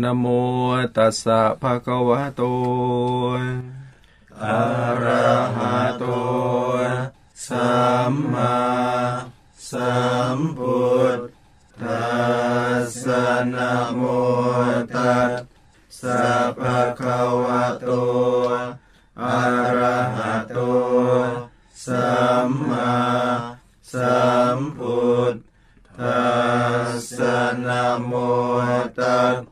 นะโมตัสสะภะคะวะโต อะระหะโต สัมมาสัมพุทธัสสะนะโมตัสสะภะคะวะโต อะระหะโต สัมมาสัมพุทธัสสะนะโมตัส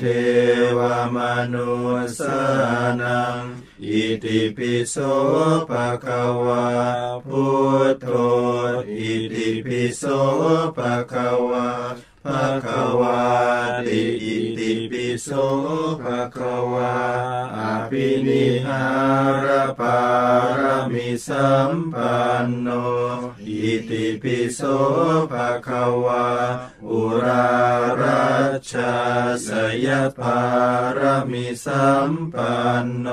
เทวมนุสานัง อิติปิโสภะคะวะพุทโธอิติปิโสภะคะวะภะคะวะติอิติปิโสภะคะวะอภินิหารปารมิสัมปันโน อิติปิโสภะคะวะ อุรารัชชาสยปารมิสัมปันโน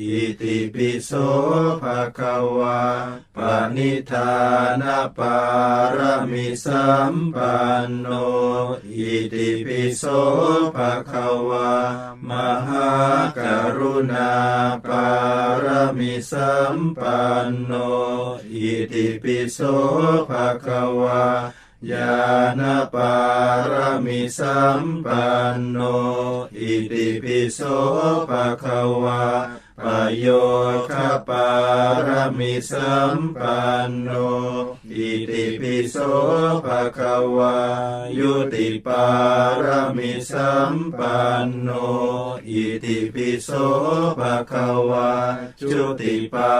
อิติปิโสภะคะวะ ปณิธานปารมิสัมปันโน อิติปิโสภะคะวะ มหากรุณาปารมิสัมปันโน อิติปิโส ภะคะวาญาณปารมิสัมปันโน อิติปิโสภะคะวาปโยคปารมิสัมปันโน อิติปิโสภะคะวะยุติปารมิสัมปันโน อิติปิโสภะคะวะจุติปา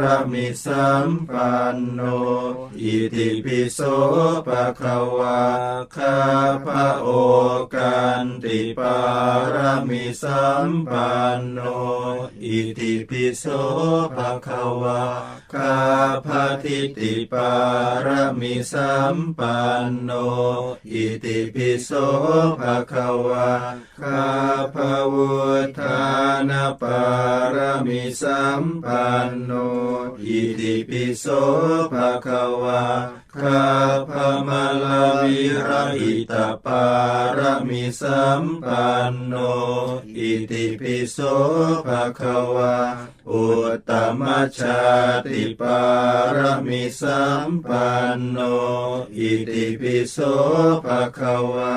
รมิสัมปันโน อิติปิโสภะคะวะข้าพระโอกันติปารมิสัมปันโน อิติปิโสภะคะวะข้าพระทิติปาารมิสัมปันโน อิติปิโสภะคะวะข้าพระวุฒานปารมิสัมปันโน อิติปิโสภะคะวะข้าพระมลาวิระอิตาปารมิสัมปันโน อิติปิโสภะคะวะ อุตตมชาติปารมิสัมปันโน อิติปิโสภะคะวะ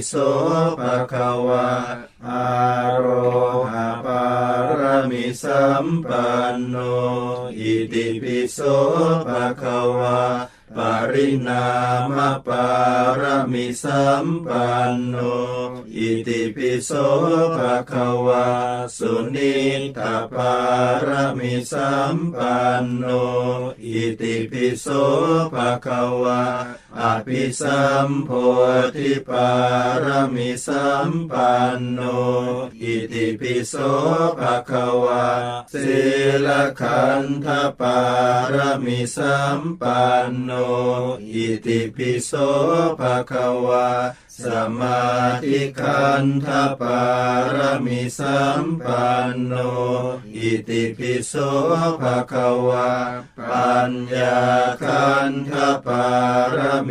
โสภะคะวะอารหะปารมิสัมปันโน อิติปิโสภะคะวะปรินามปารมิสัมปันโน อิติปิโสภะคะวะสุนิตาปารมิสัมปันโน อิติปิโสภะคะวะอภิสัมโพธิปารมิสัมปันโน อิติปิโสภะคะวะศีลขันธปารมิสัมปันโน อิติปิโสภะคะวะสมาธิขันธปารมิสัมปันโน อิติปิโสภะคะวะปัญญาขันธปารมิ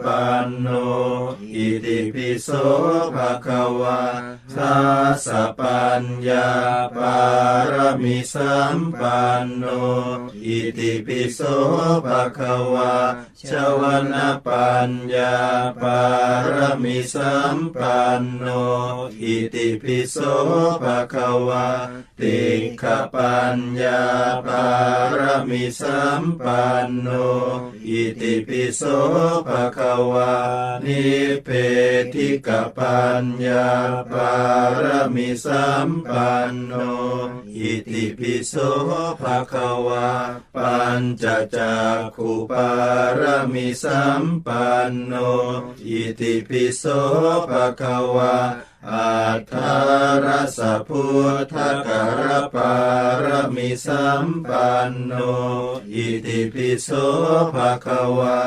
ปันโน อิติปิโสภะคะวะทัสสะปัญญาปารมิสัมปันโน อิติปิโสภะคะวะชวนะปัญญาปารมิสัมปันโน อิติปิโสภะคะวะติขปัญญาปารมิสัมปันโน อิติปิโสภะ ะคะวะนิเพธิกปัญญาปารมิสัมปันโน อิติปิโสภะคะวะปัญจจักขุปารมิสัมปันโน อิติปิโสภะคะวะ อัทธารสพุทธกรปารมิสัมปันโน อิติปิโสภะคะวะ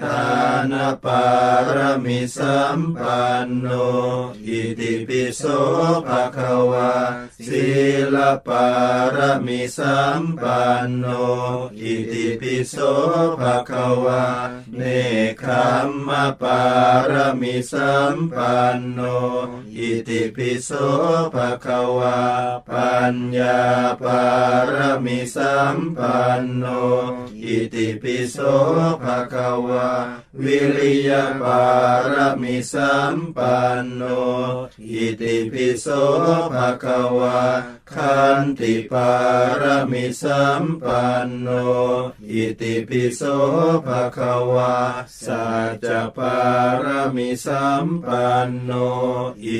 ทานปารมิสัมปันโน อิติปิโสภะคะวะศีลปารมิสัมปันโน อิติปิโสภะคะวะเนคขมมะปารมิสัมปันโนอิติปิโสภะคะวะปัญญาปารมิสัมปันโน อิติปิโสภะคะวะวิริยปารมิสัมปันโน อิติปิโสภะคะวะขันติปารมิสัมปันโน อิติปิโสภะคะวะสัจจะปารมิสัมปันโน อิ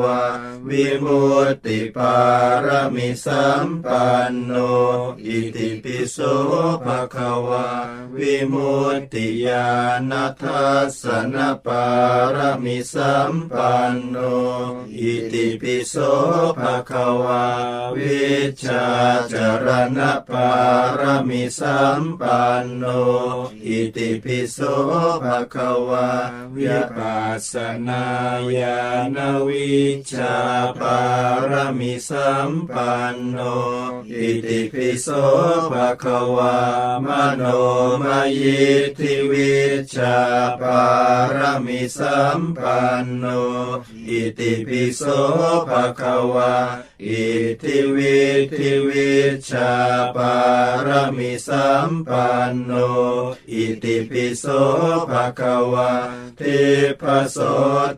วะวิมุตติปารมิสัมปันโน อิติปิโสภะคะวะวิมุตติญาณทัสสนปารมิสัมปันโน อิติปิโสภะคะวาวิชาจรณะปารมิสัมปันโน อิติปิโสภะคะวาวิปัสสนาญาณวิิชาปารมิสัมปันโนอิติปิโสภะคะวามโนมยิทธิวิชาปารมิสัมปันโนอิติปิโสภะคะวา อิทิวิธิวิชาปารมิสัมปันโน อิติปิโสภะคะวาทิพโส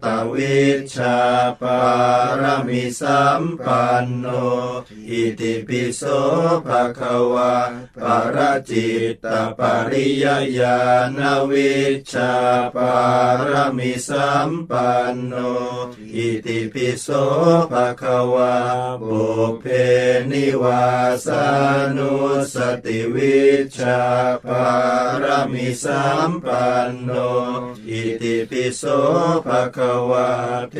ตวิชาปารมิสัมปันโน อิติปิโสภะคะวาปรจิตตปริยญาณวิชาปารมิสัมปันโน อิติปิโสภะคะวาบุพเพนิวาสานุสติวิชาปารมิสัมปันโน อิติปิโสภะคะวาเท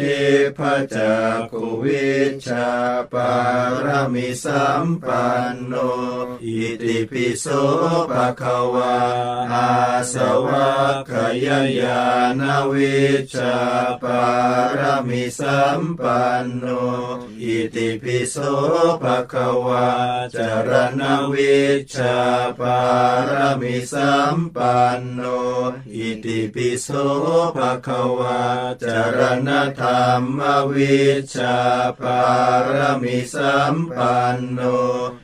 พจักขุวิชาปารมิสัมปันโน อิติปิโสภะคะวาอาสวะขยญาณวิชาปารมิสัมปันโน อิติปิโสภะคะวะจรณวิชาปารมิสัมปันโน อิติปิโสภะคะวะจรณธรรมวิชาปารมิสัมปันโน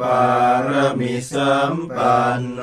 ปารมิสัมปันโน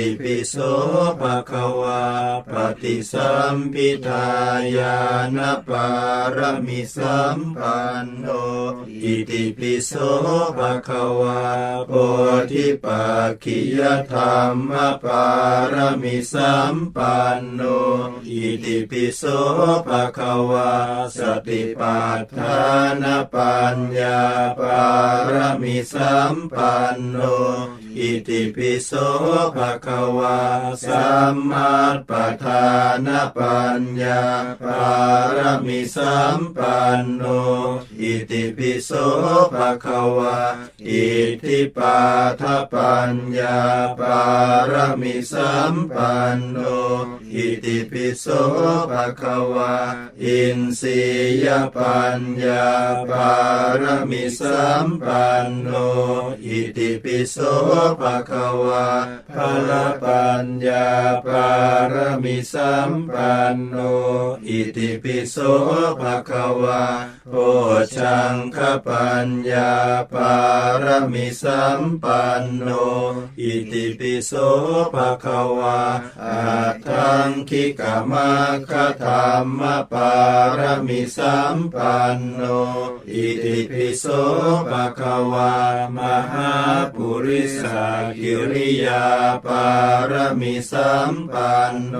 ปิโสภะคะวาปฏิสัมพิทายานะปารมิสัมปันโน อิติปิโสภะคะวาโพธิปักขิยธรรมปารมิสัมปันโน อิติปิโสภะคะวาสติปัฏฐานปัญญาปารมิสัมปันโน อิติปิโสภะคะ วาสัมมาปัฏฐานปัญญาปารมิสัมปันโน อิติปิโสภะคะวาอิทธิปัฏฐปัญญาปารมิสัมปันโน อิติปิโสภะคะวาอินสียปัญญาปารมิสัมปันโน อิติปิโสภะคะวาพละ ะปัญญาปารมิสัมปันโน อิติปิโสภะคะวาโพชังคปัญญาปารมิสัมปันโน อิติปิโสภะคะวาอัตถังคิกามาคธรรมปารมิสัมปันโน อิติปิโสภะคะวามหาปุริสากิริยาปาารมิสัมปันโน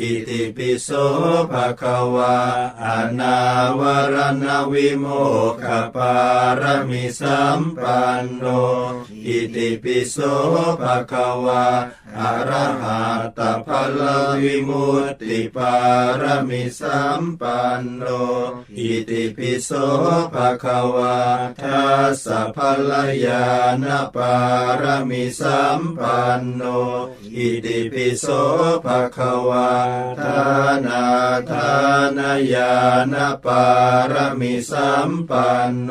อิติปิโสภะคะวาอนาวรณวิโมกขปารมิสัมปันโน อิติปิโสภะคะวา อรหะตพลวิมุตติปารมิสัมปันโน อิติปิโสภะคะวาทัสสะพลยานปารมิสัมปันโน อิติปิโสภะคะวาทานาทานายานปารมิสัมปันโน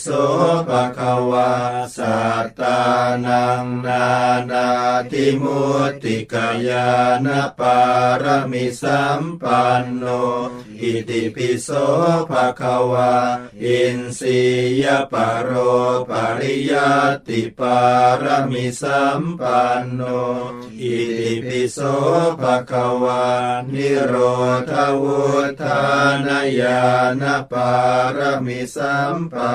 โสภะคะวาสัตตานังนานาทิมุติกายาณปารมิสัมปันโน อิติปิโสภะคะวาอินสียปโรปริยัติปารมิสัมปันโน อิติปิโสภะคะวานิโรธาวุธานายานปารมิสัมปั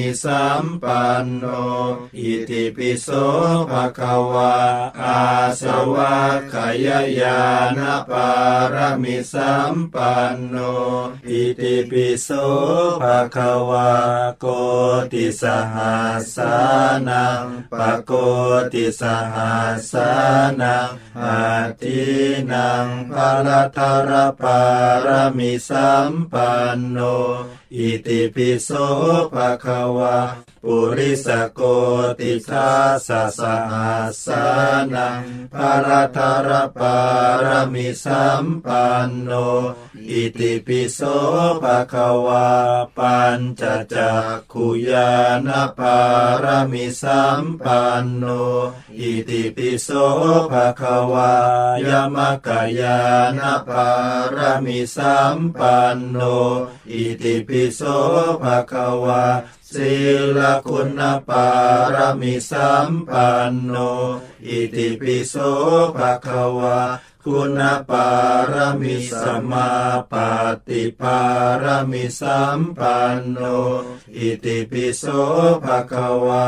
ิสัมปันโน อิติปิโสภะคะวาอาสวะขยายานะปารมิสัมปันโน อิติปิโสภะคะวาโกติสหัสสานังปะโกติสหัสสานังอาทินังภะละทรปารมิสัมปันโน อิติปิโสภะคะวะปุริสโกติคาสะสหัสสานังภะละทารปารมิสัมปันโน อิติปิโสภะคะวาปัญจจักขุยานะปารมิสัมปันโน อิติปิโสภะคะวายามกายานะปารมิสัมปันโน อิติปิโสภะคะวาศีลคุณปารมิสัมปันโน อิติปิโสภะคะวา คุณปารมิสมมาปฏิปารมิสัมปันโน อิติปิโสภะคะวา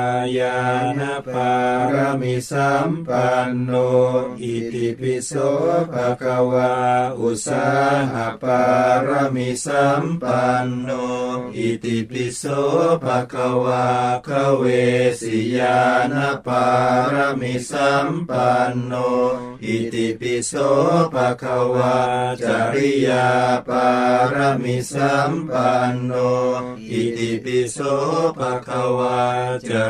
ายาณปารมิสัมปันโน อิติปิโสภะคะวา อุสาหปารมิสัมปันโน อิติปิโสภะคะวาคเวสิยาณปารมิสัมปันโน อิติปิโสภะคะวา จริยาปารมิสัมปันโน อิติปิโสภะคะวา จริ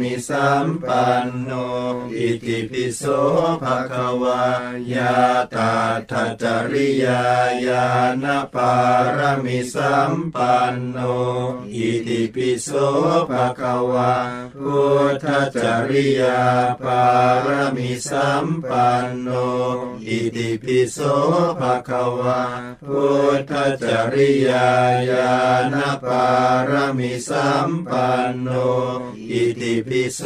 สัมปันโน อิติปิโสภะคะวายาตาทัจจริยาญาณปารมิสัมปันโน อิติปิโสภะคะวาพุทธจริยาปารมิสัมปันโน อิติปิโสภะคะวาพุทธจริยาญาณปารมิสัมปันโน อิติปิ โส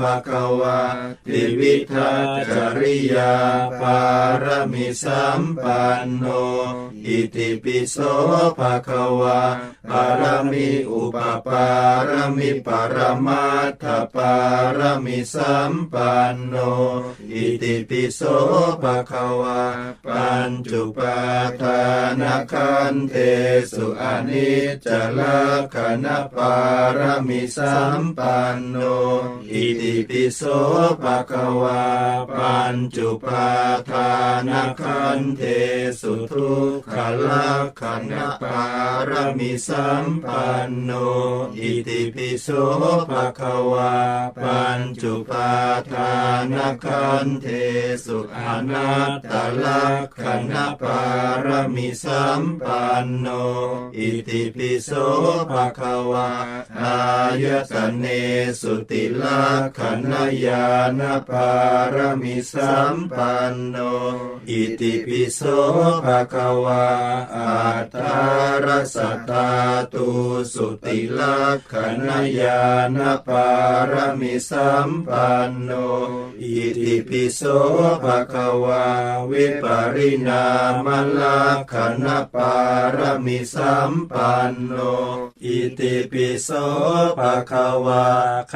ภะคะวาติวิทัจริยาปารมิสัมปันโน อิติปิโสภะคะวาปารมิอุปปารมิปรมัตถปารมิสัมปันโน อิติปิโสภะคะวาปัญจุปาทานาคันเทสุอนิจจลักขณปารมิสัมปันโน อิติปิโสภะควาปัญจุปาทานคันเทสุทุกขลักขณปารมิสัมปันโน อิติปิโสภะควาปัญจุปาทานคันเทสุอนัตตลักขณปารมิสัมปันโน อิติปิโสภะควาอายตเนสุติลักขณญาณปารมิสัมปันโน อิติปิโสภะคะวาอัตตารสตตาตุสุติลักขณญาณปารมิสัมปันโน อิติปิโสภะคะวาวิปริณามลักขณปารมิสัมปันโน อิติปิโสภะคะวาค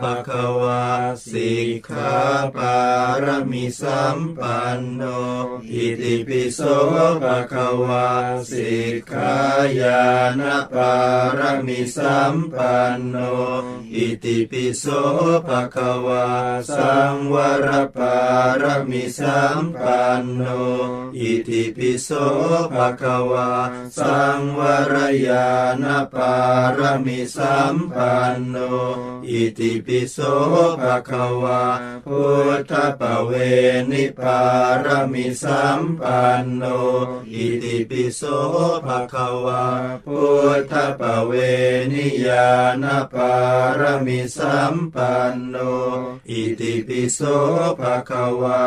ภะคะวาสิกขาปารมิสัมปันโนอิติปิโสภะคะวาสิกขายานะปารมิสัมปันโนอิติปิโสภะคะวาสังวรปารมิสัมปันโนอิติปิโสภะคะวาสังวรญาณปารมิสัมปันโนอิติปิโสภะคะวาพุทธปเวนิปารมิสัมปันโน อิติปิโสภะคะวาพุทธปเวนิยาณปารมิสัมปันโน อิติปิโสภะคะวา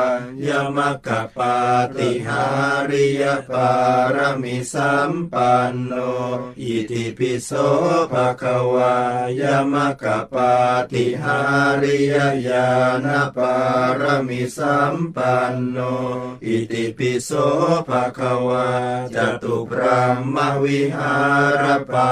ยมกขปาติหาริยปารมิสัมปันโน อิติปิโสภะคะวายมกขปาติหาริยญาณปารมิสัมปันโน อิติปิโสภะคะวาจตุพรหมวิหารปา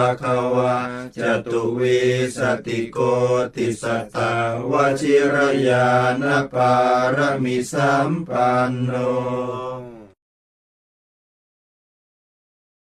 ภคะวาจตุวิสติโกติสตตาวชิรยานปารมิสัมปันโน